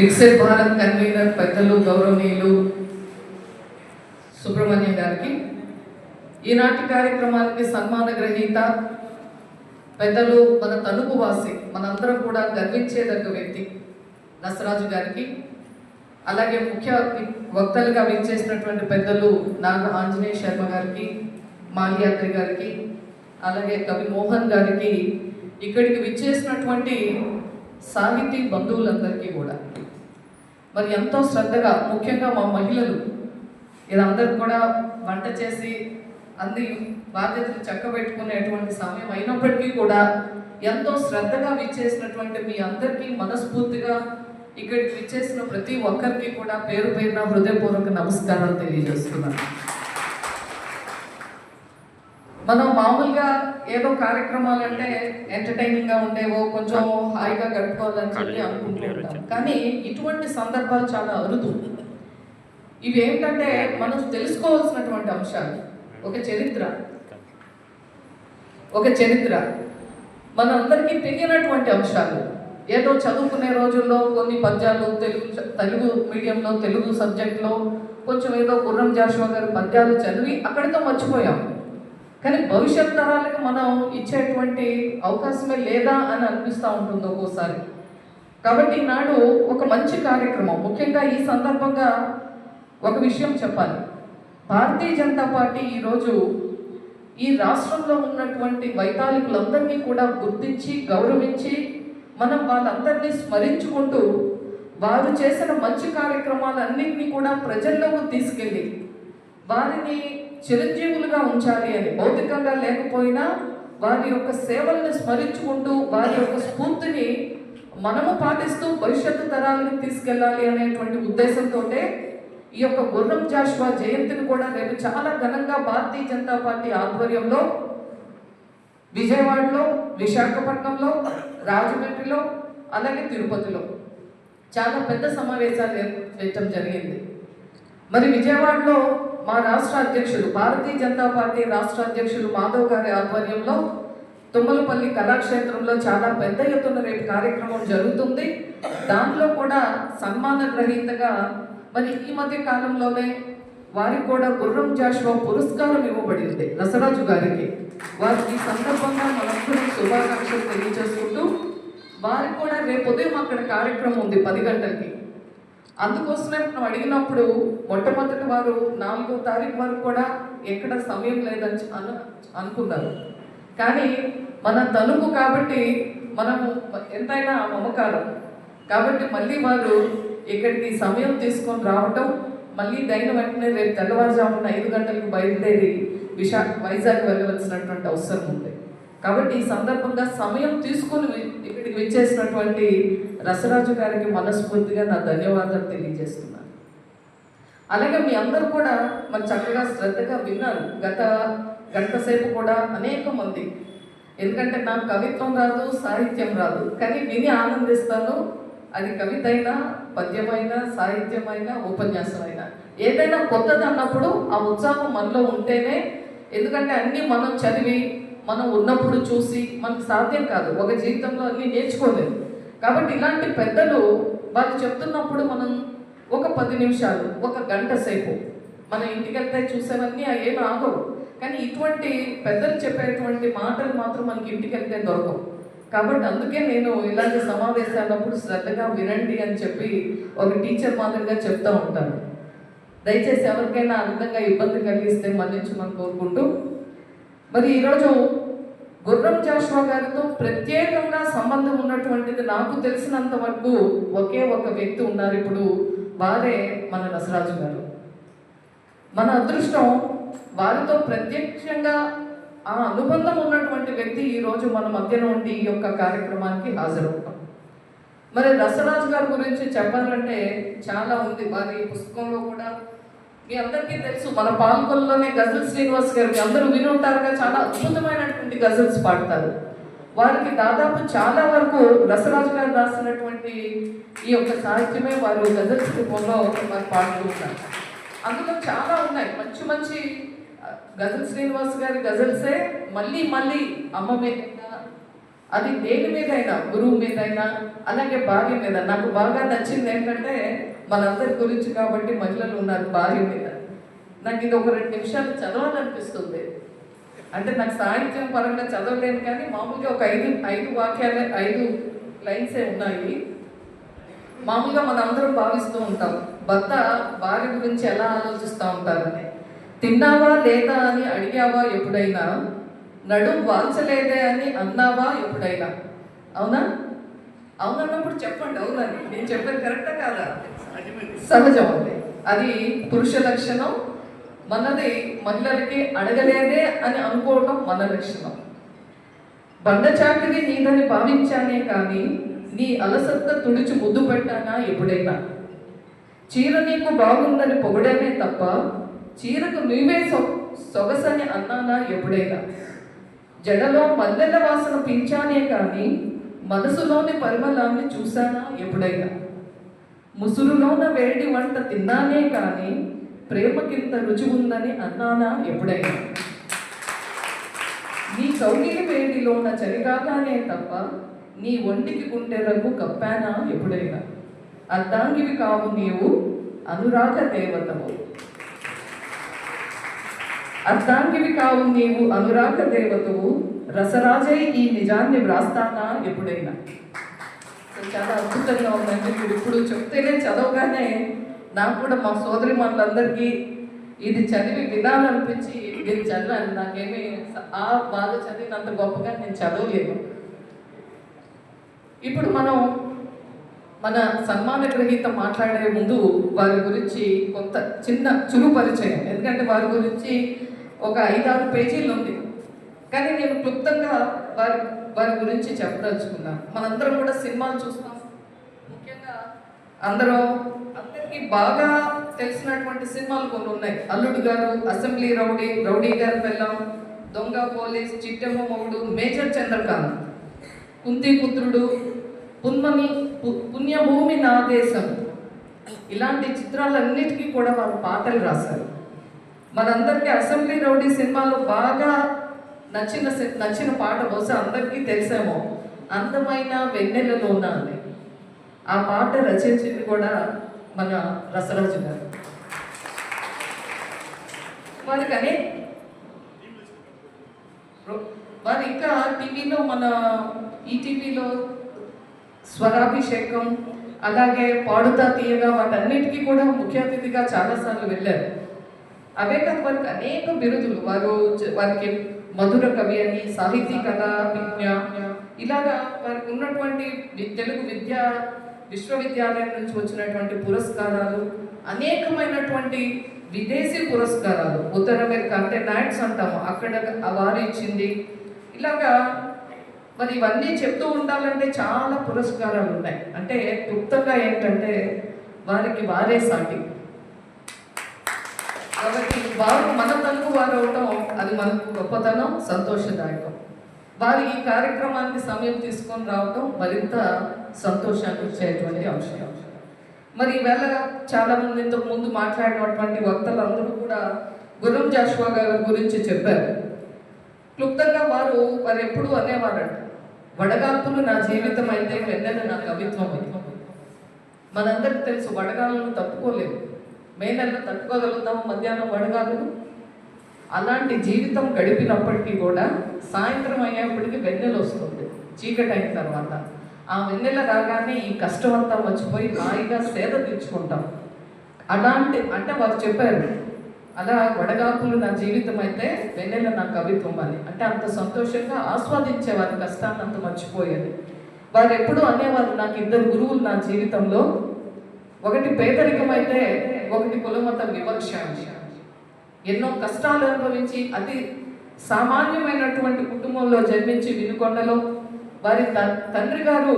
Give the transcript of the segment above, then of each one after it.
విక్సెట్ Bharat convener పెద్దలు గౌరవనీయులు సుబ్రహ్మణ్యం గారికి ఈనాటి కార్యక్రమానికి సన్మాన గ్రహీత పెద్దలు మన తణుకు వాసి మనందరం కూడా గర్వించేదగ్గ వ్యక్తి నసరాజు గారికి అలాగే ముఖ్య వక్తలుగా విచ్చేసినటువంటి పెద్దలు నాగ ఆంజనేయ శర్మ గారికి మాల్యాద్రి గారికి అలాగే కవి మోహన్ గారికి ఇక్కడికి విచ్చేసినటువంటి సాహితీ బంధువులందరికీ కూడా. మరి ఎంతో శ్రద్ధగా ముఖ్యంగా మా మహిళలు. ఇదందరూ కూడా వంట చేసి అన్ని బాధ్యతలు చక్కబెట్టుకునేటువంటి సమయం అయినప్పటికీ కూడా ఎంతో శ్రద్ధగా విచ్చేసినటువంటి మీ అందరికీ మనస్ఫూర్తిగా ఇక్కడికి విచ్చేసిన ప్రతి ఒక్కరికి కూడా పేరు పేరున హృదయపూర్వక నమస్కారాలు తెలియజేస్తున్నాను. మనం మామూలుగా ఏదో కార్యక్రమాలు అంటే ఎంటర్టైనింగ్గా ఉండేవో కొంచెం హాయిగా గడుపుకోవాలని చెప్పి అనుకుంటూ ఉంటాం. కానీ ఇటువంటి సందర్భాలు చాలా అరుదు. ఇవి ఏంటంటే మనం తెలుసుకోవాల్సినటువంటి అంశాలు. ఒక చరిత్ర. ఒక చరిత్ర. మనందరికీ తెలియనటువంటి అంశాలు. ఏదో చదువుకునే రోజుల్లో కొన్ని పద్యాలు తెలుగు తెలుగు మీడియంలో తెలుగు సబ్జెక్ట్లో కొంచెం ఏదో గుర్రం జాషువా గారి పద్యాలు చదివి అక్కడితో మర్చిపోయాం. కానీ భవిష్యత్ తరాలకు మనం ఇచ్చేటువంటి అవకాశమే లేదా అని అనిపిస్తూ ఉంటుంది ఒక్కోసారి. కాబట్టి ఈనాడు ఒక మంచి కార్యక్రమం ముఖ్యంగా ఈ సందర్భంగా ఒక విషయం చెప్పాలి. భారతీయ జనతా పార్టీ ఈరోజు ఈ రాష్ట్రంలో ఉన్నటువంటి వైతాళికులందరినీ కూడా గుర్తించి గౌరవించి మనం వాళ్ళందరినీ స్మరించుకుంటూ వారు చేసిన మంచి కార్యక్రమాలన్నింటినీ కూడా ప్రజల్లోకి తీసుకెళ్ళి వారిని చిరంజీవులుగా ఉంచాలి అని భౌతికంగా లేకపోయినా వారి యొక్క సేవలను స్మరించుకుంటూ వారి యొక్క స్ఫూర్తిని మనము పాటిస్తూ భవిష్యత్తు తరాలకు తీసుకెళ్ళాలి అనేటువంటి ఉద్దేశంతో ఈ యొక్క గుర్రం జాషువా జయంతిని కూడా రేపు చాలా ఘనంగా భారతీయ జనతా పార్టీ ఆధ్వర్యంలో విజయవాడలో విశాఖపట్నంలో రాజమండ్రిలో అలాగే తిరుపతిలో చాలా పెద్ద సమావేశాలు ఏర్పరచడం జరిగింది. మరి విజయవాడలో మా రాష్ట్ర అధ్యక్షులు భారతీయ జనతా పార్టీ రాష్ట్ర అధ్యక్షులు మాధవ్ గారి ఆధ్వర్యంలో తుమ్మలపల్లి కళాక్షేత్రంలో చాలా పెద్ద ఎత్తున రేపు కార్యక్రమం జరుగుతుంది. దాంట్లో కూడా సన్మాన గ్రహీతగా మరి ఈ మధ్య కాలంలోనే వారికి కూడా గుర్రం జాషువా పురస్కారం ఇవ్వబడింది రసరాజు గారికి. వారికి ఈ సందర్భంగా మనందరం శుభాకాంక్షలు తెలియజేసుకుంటూ వారికి కూడా రేపు ఉదయం అక్కడ కార్యక్రమం ఉంది పది గంటలకి. అందుకోసమే మనం అడిగినప్పుడు మొట్టమొదటి వారు నాలుగో తారీఖు వరకు కూడా ఎక్కడ సమయం లేదని అను అనుకున్నారు. కానీ మన తలుపు కాబట్టి మనము ఎంతైనా మమకారం. కాబట్టి మళ్ళీ వారు ఇక్కడికి సమయం తీసుకొని రావటం మళ్ళీ దైన వెంటనే రేపు తెల్లవారుజామున ఐదు గంటలకు బయలుదేరి విశా వైజాగ్ వెళ్ళవలసినటువంటి అవసరం ఉంది. కాబట్టి ఈ సందర్భంగా సమయం తీసుకొని ఇక్కడికి విచ్చేసినటువంటి రసరాజు గారికి మనస్ఫూర్తిగా నా ధన్యవాదాలు తెలియజేస్తున్నాను. అలాగే మీ అందరూ కూడా మరి చక్కగా శ్రద్ధగా విన్నారు. గత గంట సేపు కూడా అనేక మంది. ఎందుకంటే నాకు కవిత్వం రాదు సాహిత్యం రాదు. కానీ విని ఆనందిస్తాను. అది కవిత అయినా పద్యమైనా సాహిత్యమైనా ఉపన్యాసమైనా. ఏదైనా కొత్తది అన్నప్పుడు ఆ ఉత్సాహం మనలో ఉంటేనే ఎందుకంటే అన్నీ మనం చదివి మనం ఉన్నప్పుడు చూసి మనకు సాధ్యం కాదు. ఒక జీవితంలో అన్ని నేర్చుకోలేదు. కాబట్టి ఇలాంటి పెద్దలు వాళ్ళు చెప్తున్నప్పుడు మనం ఒక పది నిమిషాలు ఒక గంట సేపు మన ఇంటికి వెళ్తే చూసేవన్నీ అవి ఏమి ఆగవు. కానీ ఇటువంటి పెద్దలు చెప్పేటువంటి మాటలు మాత్రం మనకి ఇంటికి వెళ్తే దొరకవు. కాబట్టి అందుకే నేను ఇలాంటి సమావేశాలప్పుడు శ్రద్ధగా వినండి అని చెప్పి ఒక టీచర్ మాదిరిగా చెప్తా ఉంటాను. దయచేసి ఎవరికైనా అందంగా ఇబ్బంది కలిగిస్తే మన్నించమని కోరుకుంటూ మరి ఈరోజు గుర్రం జాషువా గారితో ప్రత్యేకంగా సంబంధం ఉన్నటువంటిది నాకు తెలిసినంత వరకు ఒకే ఒక వ్యక్తి ఉన్నారు ఇప్పుడు వారే మన నసరాజు గారు. మన అదృష్టం వారితో ప్రత్యక్షంగా ఆ అనుబంధం ఉన్నటువంటి వ్యక్తి ఈరోజు మన మధ్యన ఉండి ఈ యొక్క కార్యక్రమానికి హాజరవుతాం. మరి రసరాజు గారి గురించి చెప్పాలంటే చాలా ఉంది. వారి పుస్తకంలో కూడా మీ అందరికీ తెలుసు మన పాల్గొనలోనే గజల్ శ్రీనివాస్ గారు మీ అందరూ విని ఉంటారుగా చాలా అద్భుతమైనటువంటి గజల్స్ పాడతారు. వారికి దాదాపు చాలా వరకు రసరాజు గారు రాసినటువంటి ఈ యొక్క సాహిత్యమే వారు గజల్స్ రూపంలో వారు పాడుతూ ఉంటారు అందులో చాలా ఉన్నాయి. మంచి మంచి గజల్ శ్రీనివాస్ గారి గజల్సే మళ్ళీ మళ్ళీ అమ్మ మీద అది దేని మీదైనా గురువు మీదైనా అలాగే భార్య మీద. నాకు బాగా నచ్చింది ఏంటంటే మనందరి గురించి కాబట్టి మహిళలు ఉన్నారు భార్య మీద. నాకు ఇది ఒక రెండు నిమిషాలు చదవాలనిపిస్తుంది. అంటే నాకు సాహిత్యం పరంగా చదవలేను కానీ మామూలుగా ఒక ఐదు ఐదు వాక్యాలే ఐదు లైన్సే ఉన్నాయి. మామూలుగా మనందరం భావిస్తూ ఉంటాం భర్త భార్య గురించి ఎలా ఆలోచిస్తూ ఉంటారని? తిన్నావా లేదా అని అడిగావా ఎప్పుడైనా? నడుం వాల్చలేదే అని అన్నావా ఎప్పుడైనా? అవునా? అవునన్నప్పుడు చెప్పండి అవునని నేను చెప్పేది కరెక్టా కాదా? సహజం అది అది పురుష లక్షణం. మనది మహిళలకి అడగలేదే అని అనుకోవటం మన లక్షణం. బండ చాకిరి నీదని భావించానే కానీ నీ అలసత్త తుడిచి ముద్దు పెట్టానా ఎప్పుడైనా? చీర నీకు బాగుందని పొగడమే తప్ప చీరకు నువ్వే సొ సొగసని అన్నానా ఎప్పుడైనా? జడలో మందల వాసన పీల్చానే కానీ మనసులోని పరిమళాన్ని చూశానా ఎప్పుడైనా? ముసురులోన వేడి వంట తిన్నానే కానీ ప్రేమకింత రుచి ఉందని అన్నానా ఎప్పుడైనా? నీ కౌగిలి వేడిలోన చలిగాగానే తప్ప నీ ఒంటికి గుండె రంగు కప్పానా ఎప్పుడైనా? అర్ధాంగివి కావు నీవు అనురాగ దేవతవు. అర్థాంగివి కావు నీవు అనురాగ దేవతవు రసరాజే ఈ నిజాన్ని వ్రాస్తానా ఎప్పుడైనా? చాలా అద్భుతంగా ఉందండి. మీరు ఇప్పుడు చెప్తేనే చదవగానే నాకు కూడా మా సోదరి మనందరికీ ఇది చదివి వినాలనిపించి నేను చదివాను. నాకేమీ ఆ బాధ చదివినంత గొప్పగా నేను చదవలేను ఇప్పుడు మనం మన సన్మాన గ్రహీత మాట్లాడే ముందు వారి గురించి కొంత చిన్న చురు పరిచయం. ఎందుకంటే వారి గురించి ఒక ఐదారు పేజీలు ఉంది. కానీ నేను క్లుప్తంగా వారి వారి గురించి చెప్పదలుచుకున్నాను మనందరం కూడా సినిమాలు చూస్తాం. ముఖ్యంగా అందరూ అందరికీ బాగా తెలిసినటువంటి సినిమాలు కొన్ని ఉన్నాయి. అల్లుడు గారు అసెంబ్లీ రౌడీ రౌడీ గారి పెళ్ళం దొంగ పోలీస్ చిట్టెమ్మ మొగుడు మేజర్ చంద్రకాంత్ కుంతిపుత్రుడు పున్మని పుణ్యభూమి నా దేశం. ఇలాంటి చిత్రాలన్నిటికీ కూడా వారు పాటలు రాశారు. మనందరికీ అసెంబ్లీ రౌడీ సినిమాలో బాగా నచ్చిన సి- నచ్చిన పాట బహుశా అందరికీ తెలిసేమో. అందమైన వెన్నెలలోన అని. ఆ పాట రచించింది కూడా మన రసరాజు గారు. వారికి వారు ఇంకా టీవీలో మన ఈటీవీలో స్వరాభిషేకం అలాగే పాడుతా తీయగా వాటన్నిటికీ కూడా ముఖ్య అతిథిగా చాలాసార్లు వెళ్ళారు. అవే కాదు వారికి అనేక బిరుదులు. వారు వారికి మధుర కవి అని సాహితీ కథ విజ్ఞ. ఇలాగా వారికి ఉన్నటువంటి తెలుగు విద్యా విశ్వవిద్యాలయం నుంచి వచ్చినటువంటి పురస్కారాలు అనేకమైనటువంటి విదేశీ పురస్కారాలు ఉత్తర అమెరికా అంటే నాట్స్ అంటాము. అక్కడ వారు ఇచ్చింది. ఇలాగా మరి ఇవన్నీ చెప్తూ ఉండాలంటే చాలా పురస్కారాలు ఉన్నాయి. అంటే క్లుప్తంగా ఏంటంటే వారికి వారే సాటి. కాబట్టి వారు మన తలుపు వారు అవటం అది మనకు గొప్పతనం సంతోషదాయకం. వారు ఈ కార్యక్రమానికి సమయం తీసుకొని రావటం మరింత సంతోషాన్ని ఇచ్చేటువంటి అంశం. మరి ఈవేళ చాలా మంది ఇంతకు ముందు మాట్లాడినటువంటి వక్తలందరూ కూడా గురం జాషువా గారి గురించి చెప్పారు. క్లుప్తంగా వారు వారు ఎప్పుడూ అనేవారంట. వడగాల్పులు నా జీవితం అయితే వెన్నెల నా కవిత్వం అయితే మనందరికి తెలుసు వడగాలను తట్టుకోలేము. మే నెలలో తట్టుకోగలుగుతాము మధ్యాహ్నం వడగాలు అలాంటి జీవితం గడిపినప్పటికీ కూడా సాయంత్రం అయ్యేప్పటికీ వెన్నెల వస్తుంది. చీకటి అయిన తర్వాత. ఆ వెన్నెల రాగానే ఈ కష్టం అంతా మర్చిపోయి హాయిగా సేద తీర్చుకుంటాం. అలాంటి అంటే వారు చెప్పారు అలా వడగాకులు నా జీవితం అయితే వెన్నెల నా కవిత్వం అని అంటే అంత సంతోషంగా ఆస్వాదించేవారు కష్టాన్ని అంత మర్చిపోయాను. వారు ఎప్పుడూ అనేవారు నాకు ఇద్దరు గురువులు నా జీవితంలో. ఒకటి పేదరికం అయితే ఒకటి కులమత వివక్ష ఎన్నో కష్టాలు అనుభవించి అతి సామాన్యమైనటువంటి కుటుంబంలో జన్మించి వినుకొండలో వారి త- తండ్రి గారు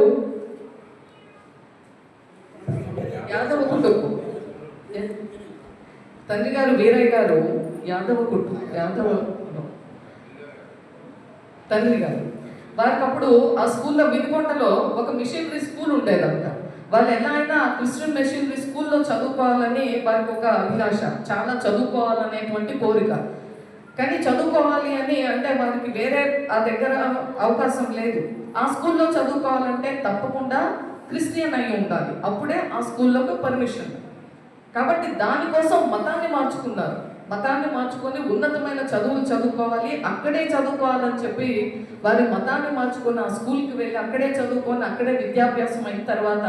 యాదవ కుటుంబం తండ్రి గారు వీరయ్య గారు యాదవ కుటుంబం యాదవ తండ్రి గారు వారికి అప్పుడు ఆ స్కూల్లో వినుకొండలో ఒక మిషనరీ స్కూల్ ఉండేదంట. వాళ్ళు ఎలా అయినా క్రిస్టియన్ మిషనరీ స్కూల్లో చదువుకోవాలని వారికి ఒక అభిలాష చాలా చదువుకోవాలనేటువంటి కోరిక. కానీ చదువుకోవాలి అని అంటే వారికి వేరే ఆ దగ్గర అవకాశం లేదు. ఆ స్కూల్లో చదువుకోవాలంటే తప్పకుండా క్రిస్టియన్ అయి ఉండాలి. అప్పుడే ఆ స్కూల్లోకి పర్మిషన్. కాబట్టి దానికోసం మతాన్ని మార్చుకున్నారు. మతాన్ని మార్చుకొని ఉన్నతమైన చదువులు చదువుకోవాలి అక్కడే చదువుకోవాలని చెప్పి వారి మతాన్ని మార్చుకొని ఆ స్కూల్కి వెళ్ళి అక్కడే చదువుకొని అక్కడే విద్యాభ్యాసం అయిన తర్వాత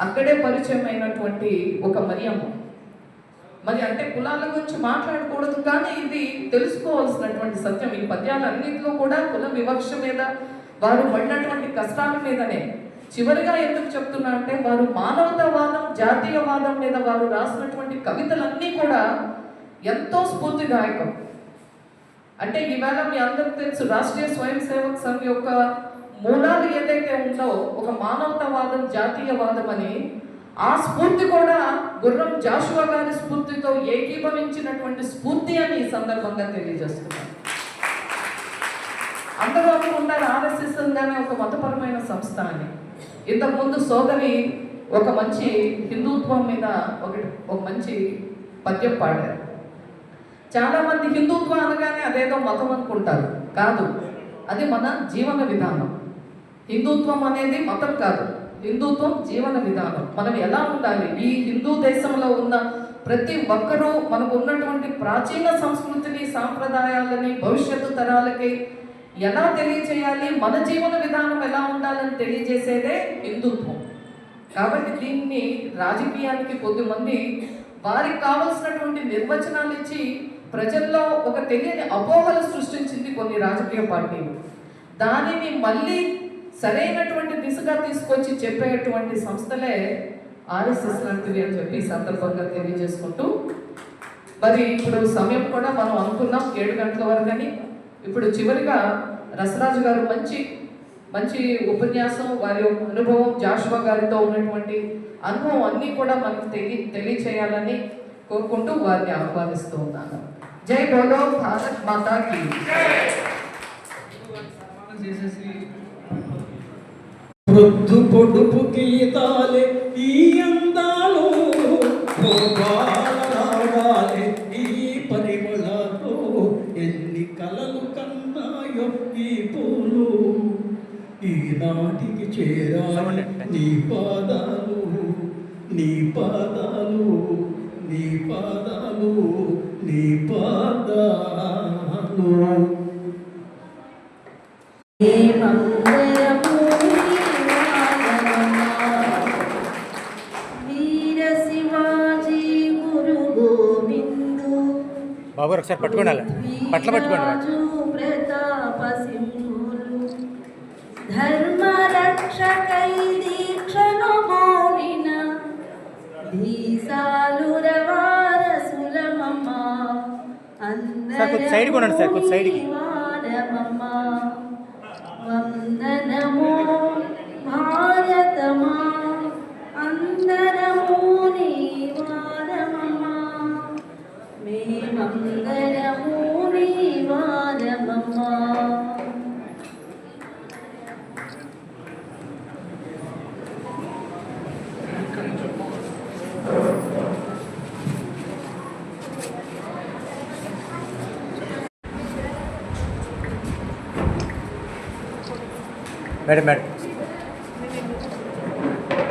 అక్కడే పరిచయం అయినటువంటి ఒక మరియమ్మ. మరి అంటే కులాల గురించి మాట్లాడకూడదు కానీ ఇది తెలుసుకోవాల్సినటువంటి సత్యం. ఈ పద్యాలన్నింటిలో కూడా కుల వివక్ష మీద వారు పడినటువంటి కష్టాల మీదనే చివరిగా ఎందుకు చెప్తున్నా అంటే వారు మానవతావాదం జాతీయవాదం మీద వారు రాసినటువంటి కవితలన్నీ కూడా ఎంతో స్ఫూర్తిదాయకం. అంటే ఈవేళ మీ అందరికి తెలుసు రాష్ట్రీయ స్వయం సేవక్ సంఘ్ యొక్క మూలాలు ఏదైతే ఉందో ఒక మానవతావాదం జాతీయవాదం అని ఆ స్ఫూర్తి కూడా గుర్రం జాషువా గారి స్ఫూర్తితో ఏకీభవించినటువంటి స్ఫూర్తి అని ఈ సందర్భంగా తెలియజేస్తున్నారు అందరూ అనుకుంటారు ఆర్ఎస్ఎస్ అనగానే ఒక మతపరమైన సంస్థ అని. ఇంతకుముందు సోదరి ఒక మంచి హిందుత్వం మీద ఒక ఒక మంచి పద్యం పాడారు. చాలామంది హిందుత్వం అనగానే అదేదో మతం అనుకుంటారు. కాదు అది మన జీవన విధానం. హిందుత్వం అనేది మతం కాదు. హిందుత్వం జీవన విధానం. మనం ఎలా ఉండాలి? ఈ హిందూ దేశంలో ఉన్న ప్రతి ఒక్కరూ మనకు ఉన్నటువంటి ప్రాచీన సంస్కృతిని సాంప్రదాయాలని భవిష్యత్తు తరాలకి ఎలా తెలియచేయాలి? మన జీవన విధానం ఎలా ఉండాలని తెలియజేసేదే హిందుత్వం. కాబట్టి దీన్ని రాజకీయానికి కొద్దిమంది వారికి కావలసినటువంటి నిర్వచనాలు ఇచ్చి ప్రజల్లో ఒక తెలియని అపోహలు సృష్టించింది కొన్ని రాజకీయ పార్టీలు. దానిని మళ్ళీ సరైనటువంటి దిశగా తీసుకొచ్చి చెప్పేటువంటి సంస్థలే ఆర్ఎస్ఎస్ లాంటివి అని చెప్పి సందర్భంగా తెలియజేసుకుంటూ మరి ఇప్పుడు సమయం కూడా మనం అనుకున్నాం ఏడు గంటల వరకని. ఇప్పుడు చివరిగా రసరాజు గారు మంచి మంచి ఉపన్యాసం వారి అనుభవం జాషువా గారితో ఉన్నటువంటి అనుభవం అన్నీ కూడా మనకు తెలి తెలియచేయాలని కోరుకుంటూ వారిని ఆహ్వానిస్తూ ఉన్నాను. జై బోలో భారత్ మాతాకి వృద్ధు పొడుపు గీతాలే ఈ అందాలు ఈనాటికి చేరాలి. నీ పాదాలు నీ పాదాలు నీ పాదాలు నీ పాదాలు. బాబు ఒకసారి పట్టుకోండి పట్ల పట్టుకోండి రక్షకై దీక్షను మోరిన ధీసాలు రవారసులమమ్మ సార్, కొంచెం సైడ్కి ఉండండి సార్, కొంచెం సైడ్కి. వందనమో Madam, Madam.